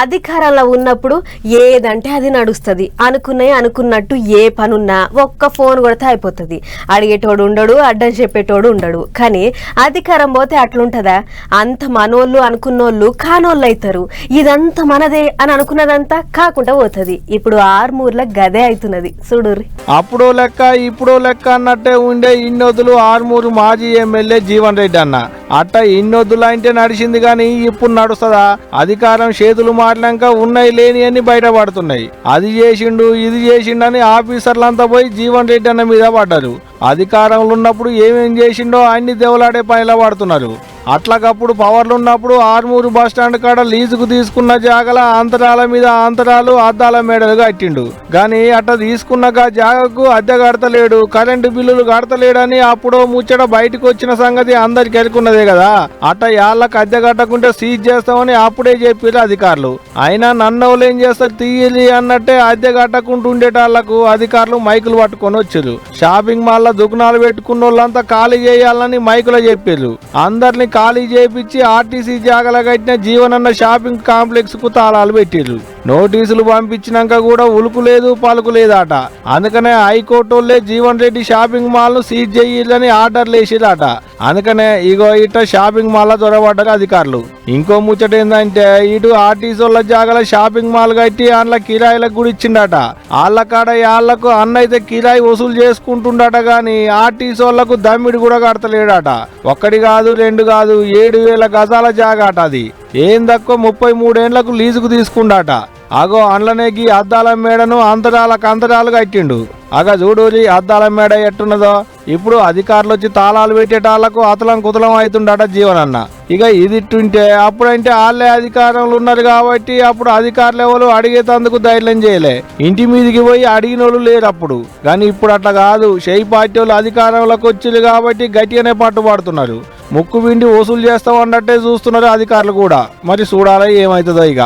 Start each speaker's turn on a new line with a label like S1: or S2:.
S1: అధికారంలో ఉన్నప్పుడు ఏదంటే అది నడుస్తుంది. అనుకున్నాయి అనుకున్నట్టు ఏ పనున్నా ఒక్క ఫోన్ కొడితే అయిపోతుంది. అడిగేటోడు ఉండడు అడ్డం చెప్పేటోడు ఉండడు. కానీ అధికారం పోతే అట్లుంటదా? అంత మనోళ్ళు అనుకున్నోళ్ళు కానోళ్ళు అవుతారు ఇదంతా మనదే అని అనుకున్నదంతా కాకుండా పోతుంది. ఇప్పుడు ఆర్మూర్ల గదే అవుతున్నది చూడుర్రి
S2: అప్పుడు లెక్క ఇప్పుడు లెక్క అన్నట్టే ఉండే ఇన్నోదులు ఆర్మూరు మాజీ ఎమ్మెల్యే జీవన్ రెడ్డి అన్న. అట్ట ఇన్నోదులు అంటే నడిచింది కానీ ఇప్పుడు నడుస్తుందా? అధికారం చేతులు మాట్లాక ఉన్నాయి లేని అని బయటపడుతున్నాయి అది చేసిండు ఇది చేసిండు అని ఆఫీసర్లంతా పోయి జీవన్ రెడ్డి అన్న మీద పడ్డారు. అధికారంలో ఉన్నప్పుడు ఏమేం చేసిండో అన్ని దేవులాడే పనిలో పడుతున్నారు. అట్లకప్పుడు పవర్లు ఉన్నప్పుడు ఆర్మూరు బస్ స్టాండ్ కాడ లీజుకు తీసుకున్న జాగల అంతరాల మీద అంతరాలు అద్దాల మేడలు కట్టిండు గాని అట్ట తీసుకున్న జాగకు అద్దె కడతలేడు కరెంటు బిల్లులు కడతలేడని అప్పుడు ముచ్చట బయటకు వచ్చిన సంగతి అందరికి ఎరుకున్నదే కదా. అట్ట యాళ్ళకు అద్దె కట్టకుంటే సీజ్ చేస్తామని అప్పుడే చెప్పారు అధికారులు. అయినా నన్నోళ్ళు ఏం చేస్తారు తీయలి అన్నట్టే అద్దె కట్టకుండా ఉండేటాళ్ళకు అధికారులు మైకులు పట్టుకొని వచ్చారు షాపింగ్ మాల్ దుకాణాలు పెట్టుకున్న వాళ్ళంతా ఖాళీ చేయాలని మైకులో చెప్పారు అందరిని ఖాళీ చేపించి ఆర్టీసీ జాగల కట్టిన జీవనన్న షాపింగ్ కాంప్లెక్స్కు తాళాలు పెట్టిర్రు. నోటీసులు పంపించినాక కూడా ఉలుకు లేదు పలుకు లేదట. అందుకనే హైకోర్టు వాళ్ళే జీవన్ రెడ్డి షాపింగ్ మాల్ను సీజ్ చేయాలని ఆర్డర్లు వేసిరట అందుకనే ఇగో ఇట షాపింగ్ మాల్ దొరబడ్డారు అధికారులు. ఇంకో ముచ్చట ఏంటంటే ఇటు ఆర్టీసీ వాళ్ళ జాగల షాపింగ్ మాల్ కట్టి అందులో కిరాయిలకు కూడా ఇచ్చిండట. వాళ్ళ కాడ వాళ్ళకు అన్న అయితే కిరాయి వసూలు చేసుకుంటుండట గాని ఆర్టీసీ వాళ్ళకు దమ్మిడి కూడా కడతలేడట. ఒక్కటి కాదు రెండు కాదు ఏడు వేల గజాల జాగాట అది. ఏం తక్కువ ముప్పై మూడేండ్లకు లీజుకు తీసుకుండాట. అగో అండ్లనేకి అద్దాల మేడను అంతరాలకు అంతరాలు కట్టిండు అగ చూడూరి అద్దాల మేడ ఎట్టున్నదో. ఇప్పుడు అధికారులు వచ్చి తాళాలు పెట్టేటాళ్ళకు అతలం కుతలం అవుతుండట జీవనన్న. ఇక ఇది ఇట్టుంటే అప్పుడంటే వాళ్ళే అధికారంలో ఉన్నారు కాబట్టి అప్పుడు అధికారులు ఎవరు అడిగేటందుకు ధైర్యం చేయలే. ఇంటి మీదకి పోయి అడిగిన వాళ్ళు లేరు అప్పుడు కానీ ఇప్పుడు అట్లా కాదు. షెయి పార్టీ వాళ్ళు అధికారంలోకి వచ్చిరు కాబట్టి గట్టిగానే పట్టుబడుతున్నారు ముక్కు విండి వసూలు చేస్తామన్నట్టే చూస్తున్నారు అధికారులు కూడా. మరి చూడాలి ఏమవుతుందో ఇక